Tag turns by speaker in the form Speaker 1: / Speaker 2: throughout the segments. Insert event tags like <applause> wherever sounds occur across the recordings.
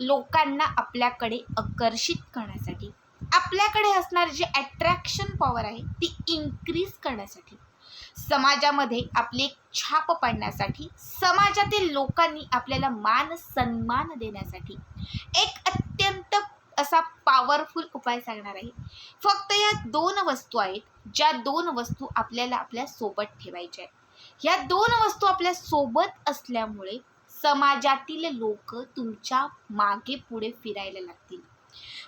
Speaker 1: लोकांना आपल्याकडे आकर्षित करण्यासाठी. आपल्याकडे असणारी जी ॲट्रॅक्शन पॉवर आहे ती इन्क्रीज करण्यासाठी. समाजामध्ये आपली एक छाप पाडण्यासाठी समाजातील लोकांनी आपल्याला मान सन्मान देण्यासाठी एक अत्यंत असा पॉवरफुल उपाय सांगणार आहे. फक्त या दोन वस्तू आहेत ज्या दोन वस्तू आपल्याला आपल्यासोबत ठेवायच्या आहेत. ह्या दोन वस्तू आपल्यासोबत असल्यामुळे समाजातील लोक तुमच्या मागे पुढे फिरायला लागतील.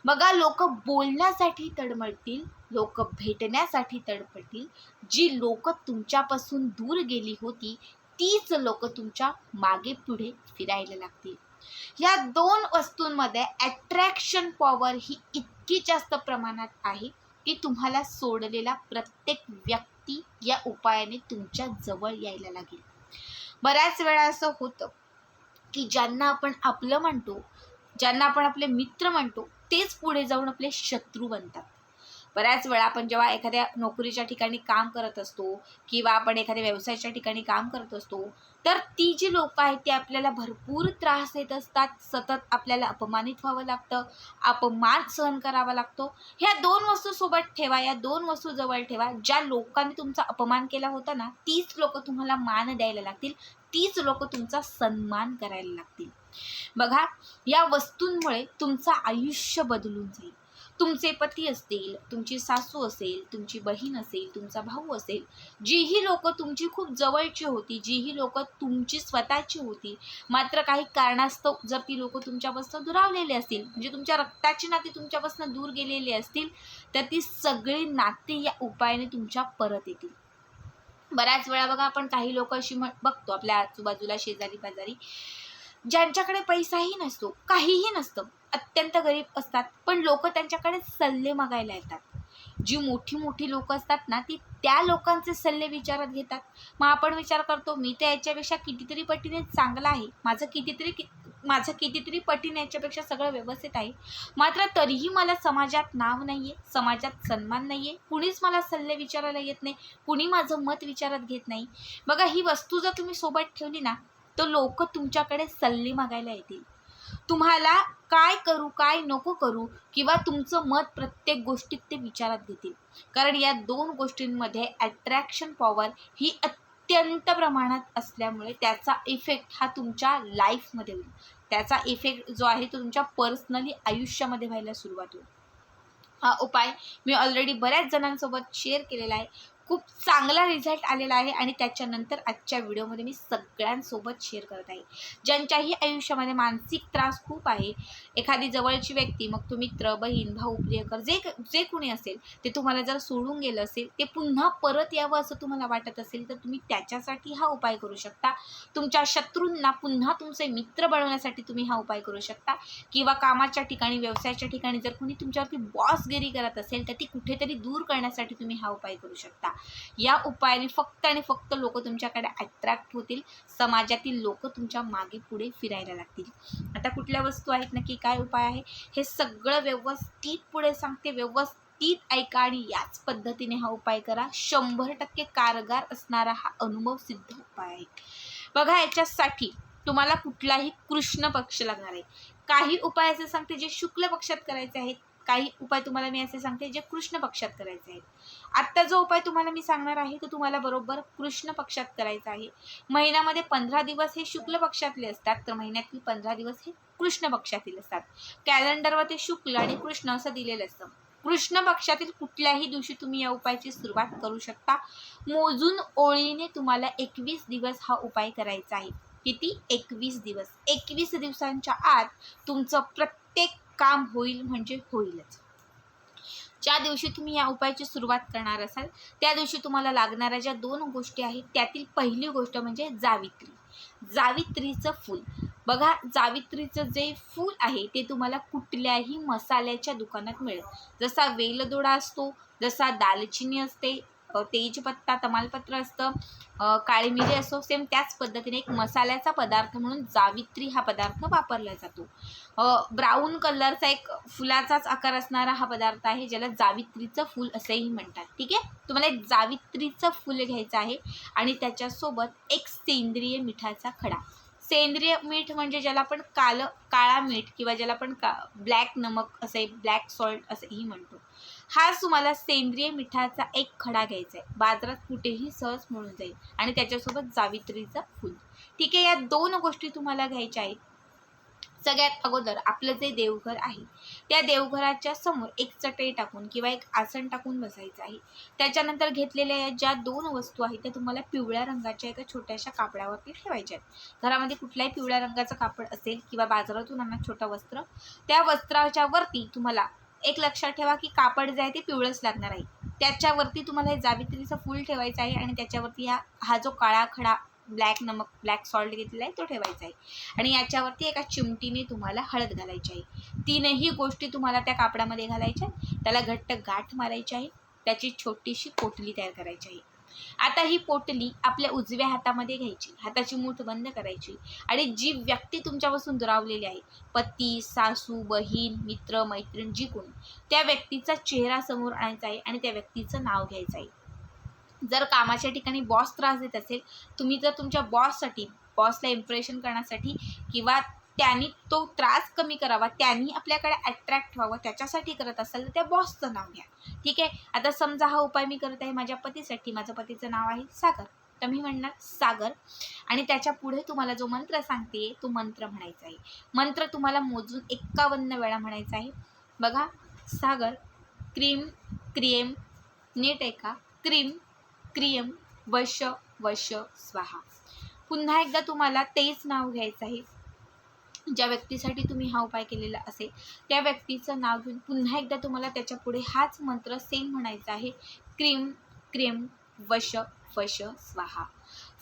Speaker 1: बघा लोक बोलण्यासाठी तडमडतील लोक भेटण्यासाठी तडपडतील जी लोक तुमच्यापासून दूर गेली होती तीच लोक तुमच्या मागे पुढे फिरायला लागतील. या दोन वस्तूंमध्ये अट्रॅक्शन पॉवर ही इतकी जास्त प्रमाणात आहे की तुम्हाला सोडलेला प्रत्येक व्यक्ती या उपायाने तुमच्या जवळ यायला लागेल. बऱ्याच वेळा असं होतं की ज्यांना आपण आपलं म्हणतो ज्यांना आपण आपले मित्र म्हणतो तेच पुढे जाऊन आपले शत्रू बनतात. बऱ्याच वेळा आपण जेव्हा एखाद्या नोकरीच्या ठिकाणी काम करत असतो किंवा आपण एखाद्या व्यवसायाच्या ठिकाणी काम करत असतो तर ती जी लोक आहेत ती आपल्याला भरपूर त्रास देत असतात. सतत आपल्याला अपमानित व्हावं लागतं अपमान सहन करावा लागतो. ह्या दोन वस्तू सोबत ठेवा या दोन वस्तू जवळ ठेवा. ज्या लोकांनी तुमचा अपमान केला होता ना तीच लोक तुम्हाला मान द्यायला लागतील. तीच लोक तुमचा सन्मान करायला लागतील. बघा या वस्तूंमुळे तुमचं आयुष्य बदलून जाईल. तुमचे पती असतील तुमची सासू असेल तुमची बहीण असेल तुमचा भाऊ असेल जीही लोक तुमची खूप जवळची होती जीही लोक तुमची स्वतःची होती. मात्र काही कारणास्तव जर ती लोक तुमच्यापासून दुरावलेली असतील म्हणजे तुमच्या रक्ताची नाती तुमच्यापासून दूर गेलेली असतील तर ती सगळी नाती या उपायाने तुमच्या परत येतील. बऱ्याच वेळा बघा आपण काही लोक अशी म्हण बघतो आपल्या आजूबाजूला शेजारी पाजारी ज्यांच्याकडे पैसाही नसतो काहीही नसतं अत्यंत गरीब असतात पण लोक त्यांच्याकडे सल्ले मागायला येतात. जी मोठी मोठी लोक असतात ना ती त्या लोकांचे सल्ले विचारात घेतात. मग आपण विचार करतो मी तर याच्यापेक्षा कितीतरी पटीने चांगला आहे माझं कितीतरी कि माझं कितीतरी पटीने याच्यापेक्षा सगळं व्यवस्थित आहे. मात्र तरीही मला समाजात नाव नाही आहे समाजात सन्मान नाही आहे कुणीच मला सल्ले विचारायला येत नाही कुणी माझं मत विचारात घेत नाही. बघा ही वस्तू जर तुम्ही सोबत ठेवली ना तर लोक तुमच्याकडे सल्ले मागायला येतील. तुम्हाला काय करू काय नको करू किंवा तुमचं मत प्रत्येक गोष्टीत ते विचारात घेतील. कारण या दोन गोष्टींमध्ये अट्रॅक्शन पॉवर ही अत्यंत प्रमाणात असल्यामुळे त्याचा इफेक्ट हा तुमच्या लाईफमध्ये होईल. त्याचा इफेक्ट जो आहे तो तुमच्या पर्सनली आयुष्यामध्ये व्हायला सुरुवात होईल. हा उपाय मी ऑलरेडी बऱ्याच जणांसोबत शेअर केलेला आहे. खूप चांगला रिझल्ट आलेला आहे आणि त्याच्यानंतर आजच्या व्हिडिओमध्ये मी सगळ्यांसोबत शेअर करत आहे. ज्यांच्याही आयुष्यामध्ये मानसिक त्रास खूप आहे एखादी जवळची व्यक्ती मग तो मित्र बहीण भाऊ प्रियकर जे जे कोणी असेल ते तुम्हाला जर सोडून गेलं असेल ते पुन्हा परत यावं असं तुम्हाला वाटत असेल तर तुम्ही त्याच्यासाठी हा उपाय करू शकता. तुमच्या शत्रूंना पुन्हा तुमचे मित्र बनवण्यासाठी तुम्ही हा उपाय करू शकता. किंवा कामाच्या ठिकाणी व्यवसायाच्या ठिकाणी जर कोणी तुमच्यावरती बॉसगिरी करत असेल तर ती कुठेतरी दूर करण्यासाठी तुम्ही हा उपाय करू शकता. या उपायाने फक्त आणि फक्त लोक तुमच्याकडे अट्रॅक्ट होतील. समाजातील लोक तुमच्या मागे पुढे फिरायला लागतील. आता कुठल्या वस्तू आहेत नक्की? काय उपाय आहे? हे सगळं व्यवस्थित पुढे सांगते. व्यवस्थित ऐका आणि याच पद्धतीने हा उपाय करा. शंभर टक्के कारगार असणारा हा अनुभव सिद्ध उपाय आहे. बघा याच्यासाठी तुम्हाला कुठलाही कृष्ण पक्ष लागणार आहे. काही उपाय असे सांगते जे शुक्ल पक्षात करायचे आहेत. काही उपाय तुम्हाला मी असे सांगते जे कृष्ण पक्षात करायचे आहेत. आत्ता जो उपाय तुम्हाला मी सांगणार आहे तो तुम्हाला बरोबर कृष्ण पक्षात करायचा आहे. महिन्यामध्ये पंधरा दिवस हे शुक्ल पक्षातले असतात तर महिन्यातील पंधरा दिवस हे कृष्ण पक्षातील असतात. कॅलेंडरवर ते शुक्ल आणि कृष्ण असं दिलेलं असतं. कृष्ण पक्षातील कुठल्याही दिवशी तुम्ही या उपायाची सुरुवात करू शकता. मोजून ओळीने तुम्हाला एकवीस दिवस हा उपाय करायचा आहे. किती? एकवीस दिवस. एकवीस दिवसांच्या आत तुमचं प्रत्येक काम होईल म्हणजे होईलच. ज्या दिवशी तुम्ही या उपायाची सुरुवात करणार असाल त्या दिवशी तुम्हाला लागणाऱ्या ज्या दोन गोष्टी आहेत त्यातील पहिली गोष्ट म्हणजे जावित्री. जावित्रीचं फूल. बघा जावित्रीचं जे फूल आहे ते तुम्हाला कुठल्याही मसाल्याच्या दुकानात मिळेल. जसा वेलदोडा असतो जसा दालचिनी असते तेजपत्ता तमालपत्र असतं काळी मिरी असो सेम त्याच पद्धतीने एक मसाल्याचा पदार्थ म्हणून जावित्री हा पदार्थ वापरला जातो. ब्राऊन कलरचा एक फुलाचाच आकार असणारा हा पदार्थ आहे ज्याला जावित्रीचं फूल असंही म्हणतात. ठीक आहे? तुम्हाला एक जावित्रीचं फूल घ्यायचं आहे आणि त्याच्यासोबत एक सेंद्रिय मिठाचा खडा. सेंद्रिय मीठ म्हणजे ज्याला आपण काल काळा मीठ किंवा ज्याला आपण का ब्लॅक नमक असे ब्लॅक सॉल्ट असंही म्हणतो. हाच तुम्हाला सेंद्रिय मिठाचा एक खडा घ्यायचा आहे. बाजारात कुठेही सहज मिळून जाईल. आणि त्याच्यासोबत जावित्रीचं फूल. ठीक आहे या दोन गोष्टी तुम्हाला घ्यायच्या आहेत. सगळ्यात अगोदर आपलं जे देवघर आहे त्या देवघराच्या समोर एक चटई टाकून किंवा एक आसन टाकून बसायचं आहे. त्याच्यानंतर घेतलेल्या या ज्या दोन वस्तू आहेत त्या तुम्हाला पिवळ्या रंगाच्या एका छोट्याशा कापडावरती ठेवायच्या आहेत. घरामध्ये कुठल्याही पिवळ्या रंगाचं कापड असेल किंवा बाजारातून आणा छोटं वस्त्र त्या वस्त्राच्या वरती तुम्हाला एक लक्षात ठेवा की कापड जे आहे ते पिवळंच लागणार आहे. त्याच्यावरती तुम्हाला हे जावित्रीचं फूल ठेवायचं आहे आणि त्याच्यावरती हा हा जो काळा खडा ब्लॅक नमक ब्लॅक सॉल्ट घेतलेला आहे तो ठेवायचा आहे. आणि याच्यावरती एका चिमटीने तुम्हाला हळद घालायची आहे. तीनही गोष्टी तुम्हाला त्या कापडामध्ये घालायच्या त्याला घट्ट गाठ मारायची आहे. त्याची छोटीशी पोटली तयार करायची आहे. आता ही पोटली आपल्या उजव्या हातामध्ये घ्यायची. हाताची मूठ बंद करायची. आणि जी व्यक्ती तुमच्यापासून दुरावलेली आहे पती सासू बहीण मित्र मैत्रीण जी कोण त्या व्यक्तीचा चेहरा समोर आणायचा आहे आणि त्या व्यक्तीचं नाव घ्यायचं आहे. जर कामाच्या ठिकाणी बॉस त्रास देत असेल तुम्ही जर तुमच्या बॉससाठी बॉसला इम्प्रेशन करण्यासाठी किंवा त्यांनी तो त्रास कमी करावा त्यांनी आपल्याकडे अट्रॅक्ट व्हावं त्याच्यासाठी करत असाल तर त्या बॉसचं नाव घ्या. ठीक आहे? आता समजा हा उपाय मी करत आहे माझ्या पतीसाठी माझं पतीचं नाव आहे सागर. तर मी म्हणणार सागर. आणि त्याच्या पुढे तुम्हाला जो मंत्र सांगते तो मंत्र म्हणायचा आहे. मंत्र तुम्हाला मोजून एक्कावन्न वेळा म्हणायचा आहे. बघा सागर क्रीम क्रिएम नीट ऐका. क्रीम क्रियम वश वश स्वाहा. पुन्हा एकदा तुम्हाला तेच नाव घ्यायचं आहे. ज्या व्यक्तीसाठी तुम्ही हा उपाय केलेला असेल त्या व्यक्तीचं नाव घेऊन पुन्हा एकदा तुम्हाला त्याच्यापुढे हाच मंत्र सेम म्हणायचा आहे. क्रीम क्रेम वश वश स्वाहा.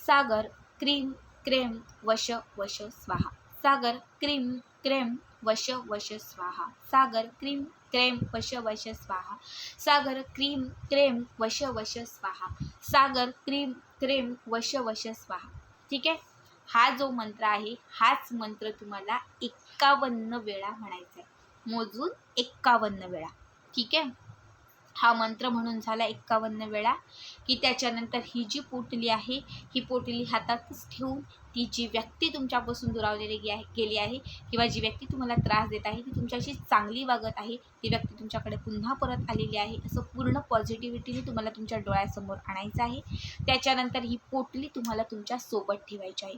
Speaker 1: सागर क्रीम क्रेम वश वश स्वाहा. सागर क्रीम क्रेम वश वश स्वाहा. सागर क्रीम क्रेम वश वश स्वाहा. सागर क्रीम क्रेम वश वश स्वाहा. सागर क्रीम क्रेम वश वश स्वाहा. ठीक आहे? हा जो मंत्र आहे हाच मंत्र तुम्हाला एक्कावन्न वेळा म्हणायचा आहे मोजून एक्कावन्न वेळा. ठीक आहे? हा मंत्र म्हणून झाला एक्कावन्न वेळा. की त्याच्यानंतर ही जी पोटली आहे ही पोटली हातातच ठेवून ती जी व्यक्ती तुमच्यापासून दुरावलेली गे आहे गेली आहे किंवा जी व्यक्ती तुम्हाला त्रास देत आहे ती तुमच्याशी चांगली वागत आहे ती व्यक्ती तुमच्याकडे पुन्हा परत आलेली आहे असं पूर्ण पॉझिटिव्हिटीने तुम्हाला तुमच्या डोळ्यासमोर आणायचं आहे. त्याच्यानंतर ही पोटली तुम्हाला तुमच्यासोबत ठेवायची आहे.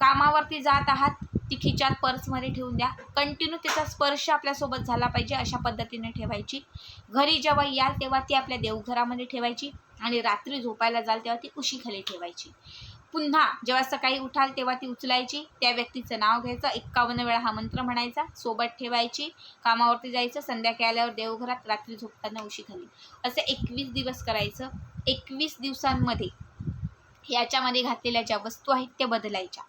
Speaker 1: कामावरती जात आहात ती खिचात पर्समध्ये ठेवून द्या. कंटिन्यू त्याचा स्पर्श आपल्यासोबत झाला पाहिजे अशा पद्धतीने ठेवायची. घरी जेव्हा याल तेव्हा ती आपल्या देवघरामध्ये ठेवायची आणि रात्री झोपायला जाल तेव्हा ती उशीखाली ठेवायची. पुन्हा जेव्हा सकाळी उठाल तेव्हा ती उचलायची त्या व्यक्तीचं नाव घ्यायचं एक्कावन्न वेळा हा मंत्र म्हणायचा सोबत ठेवायची कामावरती जायचं संध्याकाळी आल्यावर देवघरात रात्री झोपताना उशीखाली असं एकवीस दिवस करायचं. एकवीस दिवसांमध्ये याच्यामध्ये घातलेल्या ज्या वस्तू आहेत त्या बदलायच्या.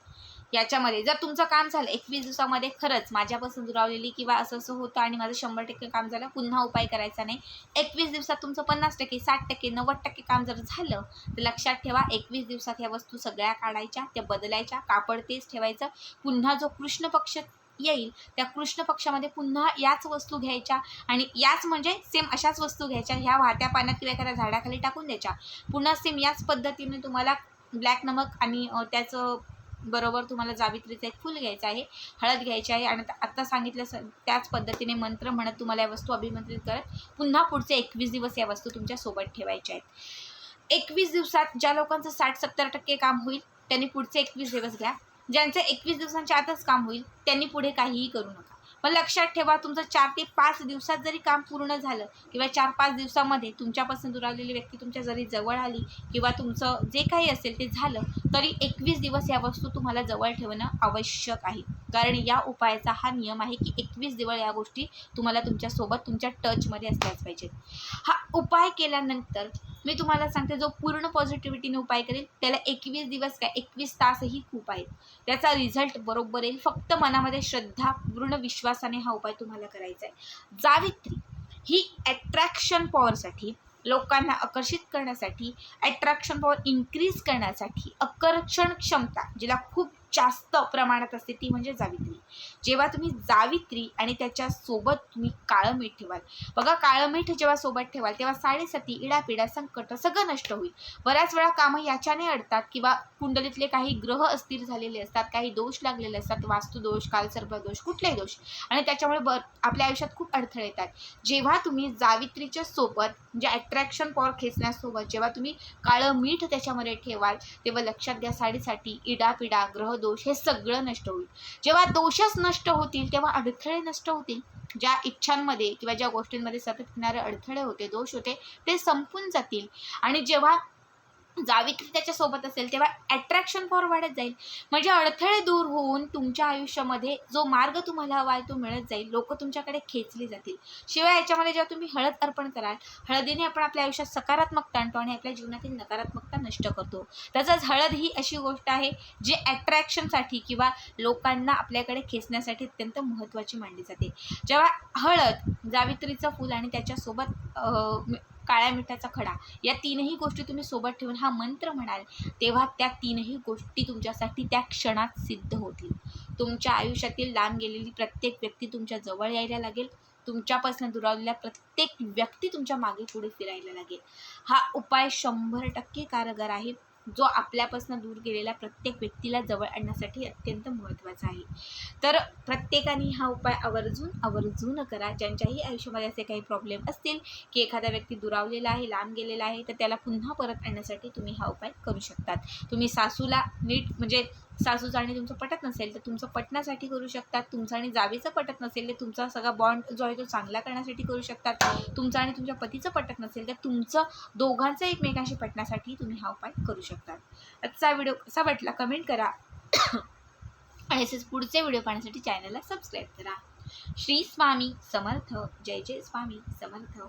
Speaker 1: याच्यामध्ये. जर तुमचं काम झालं एकवीस दिवसामध्ये खरंच माझ्यापासून दुरावलेली किंवा असं असं होतं आणि माझं शंभर टक्के काम झालं पुन्हा उपाय करायचा नाही. एकवीस दिवसात तुमचं पन्नास टक्के साठ टक्के नव्वद टक्के काम जर झालं तर लक्षात ठेवा एकवीस दिवसात ह्या वस्तू सगळ्या काढायच्या त्या बदलायच्या कापड तेच ठेवायचं. पुन्हा जो कृष्ण पक्ष येईल त्या कृष्ण पक्षामध्ये पुन्हा याच वस्तू घ्यायच्या आणि याच म्हणजे सेम अशाच वस्तू घ्यायच्या ह्या वाहत्या पाण्यात किंवा एखाद्या झाडाखाली टाकून द्यायच्या. पुन्हा सेम याच पद्धतीने तुम्हाला ब्लॅक नमक आणि त्याचं बरोबर तुम्हाला जावित्रीचं एक फूल घ्यायचं आहे हळद घ्यायची आहे आणि आत्ता सांगितलं स त्याच पद्धतीने मंत्र म्हणत तुम्हाला या वस्तू अभिमंत्रित करत पुन्हा पुढचे एकवीस दिवस या वस्तू तुमच्यासोबत ठेवायच्या आहेत. एकवीस दिवसात ज्या लोकांचं साठ सत्तर टक्के काम होईल त्यांनी पुढचे एकवीस दिवस घ्या. ज्यांचं एकवीस दिवसांच्या आतच काम होईल त्यांनी पुढे काहीही करू नका. पण लक्षात ठेवा तुमचं चार ते पाच दिवसात जरी काम पूर्ण झालं किंवा चार पाच दिवसामध्ये तुमच्यापासून दुरावलेली व्यक्ती तुमच्या जरी जवळ आली किंवा तुमचं जे काही असेल ते झालं तरी एकवीस दिवस या वस्तू तुम्हाला जवळ ठेवणं आवश्यक आहे. कारण या उपायाचा हा नियम आहे की एकवीस दिवस या गोष्टी तुम्हाला तुमच्यासोबत तुमच्या टचमध्ये असल्याच पाहिजेत. हा उपाय केल्यानंतर मी तुम्हाला सांगते जो पूर्ण पॉझिटिव्हिटीने उपाय करेल त्याला एकवीस दिवस काय एकवीस तासही खूप आहेत. त्याचा रिझल्ट बरोबर येईल. फक्त मनामध्ये श्रद्धा पूर्ण विश्वासाने हा उपाय तुम्हाला करायचा आहे. जावित्री ही अट्रॅक्शन पॉवरसाठी लोकांना आकर्षित करण्यासाठी अट्रॅक्शन पॉवर इन्क्रीज करण्यासाठी आकर्षण क्षमता जिला खूप जास्त प्रमाणात असते ती म्हणजे जावित्री. जेव्हा तुम्ही जावित्री आणि त्याच्यासोबत तुम्ही काळं मीठ ठेवाल. बघा काळं मीठ जेव्हा सोबत ठेवाल तेव्हा साडेसाती इडापिडा संकट सगळं नष्ट होईल. बऱ्याच वेळा कामं याच्याने अडतात किंवा कुंडलीतले काही ग्रह अस्थिर झालेले असतात काही दोष लागलेले असतात वास्तुदोष कालसर्पदोष कुठलेही दोष. आणि त्याच्यामुळे बर आपल्या आयुष्यात खूप अडथळे येतात. जेव्हा तुम्ही जावित्रीच्या सोबत म्हणजे अट्रॅक्शन पॉवर खेचण्यासोबत जेव्हा तुम्ही काळं मीठ त्याच्यामध्ये ठेवाल तेव्हा लक्षात घ्या साडेसाठी इडापिडा ग्रह दोष हे सगळं नष्ट होईल. जेव्हा दोषच नष्ट होतील तेव्हा अडथळे नष्ट होतील. ज्या इच्छांमध्ये किंवा ज्या गोष्टींमध्ये सतत येणारे अडथळे होते दोष होते ते संपून जातील. आणि जेव्हा जावित्री त्याच्यासोबत असेल तेव्हा अट्रॅक्शन फॉर वाढत जाईल. म्हणजे अडथळे दूर होऊन तुमच्या आयुष्यामध्ये जो मार्ग तुम्हाला हवा आहे तो मिळत जाईल. लोक तुमच्याकडे खेचली जातील. शिवाय याच्यामध्ये जेव्हा तुम्ही हळद अर्पण कराल हळदीने आपण आपल्या आयुष्यात सकारात्मकता आणतो आणि आपल्या जीवनातील नकारात्मकता नष्ट करतो. तसंच हळद ही अशी गोष्ट आहे जी अट्रॅक्शनसाठी किंवा लोकांना आपल्याकडे खेचण्यासाठी अत्यंत महत्त्वाची मानली जाते. जेव्हा हळद जावित्रीचं फूल आणि त्याच्यासोबत काळ्या मिठाचा खडा. या तीनही गोष्टी तुम्ही सोबत ठेवून हा मंत्र म्हणाल तेव्हा त्या तीनही गोष्टी तुमच्यासाठी त्या क्षणात सिद्ध होतील. तुमच्या आयुष्यातील लांब गेलेली प्रत्येक व्यक्ती तुमच्या जवळ यायला लागेल. तुमच्यापासून दुरावलेल्या प्रत्येक व्यक्ती तुमच्या मागे पुढे फिरायला लागेल. हा उपाय शंभर टक्के कारगर आहे. जो आपल्यापासून दूर गेलेला प्रत्येक व्यक्तीला जवळ आणण्यासाठी अत्यंत महत्त्वाचा आहे. तर प्रत्येकाने हा उपाय आवर्जून आवर्जून करा. ज्यांच्याही आयुष्यामध्ये असे काही प्रॉब्लेम असतील की एखादा व्यक्ती दुरावलेला आहे लांब गेलेला आहे तर त्याला पुन्हा परत आणण्यासाठी तुम्ही हा उपाय करू शकतात. तुम्ही सासूला नीट म्हणजे सासूचं आणि तुमचं पटत नसेल तर तुमचं पटण्यासाठी करू शकतात. तुमचं आणि जावेचं पटत नसेल तर तुमचा सगळा बॉन्ड जो आहे तो चांगला करण्यासाठी करू शकतात. तुमचं आणि तुमच्या पतीचं पटत नसेल तर तुमचं दोघांचं एकमेकांशी पटण्यासाठी तुम्ही हा उपाय करू शकतात. आजचा व्हिडिओ कसा वाटला कमेंट करा. <coughs> आणि असेच पुढचे व्हिडिओ पाहण्यासाठी चॅनलला सबस्क्राईब करा. श्री स्वामी समर्थ. जय जय स्वामी समर्थ.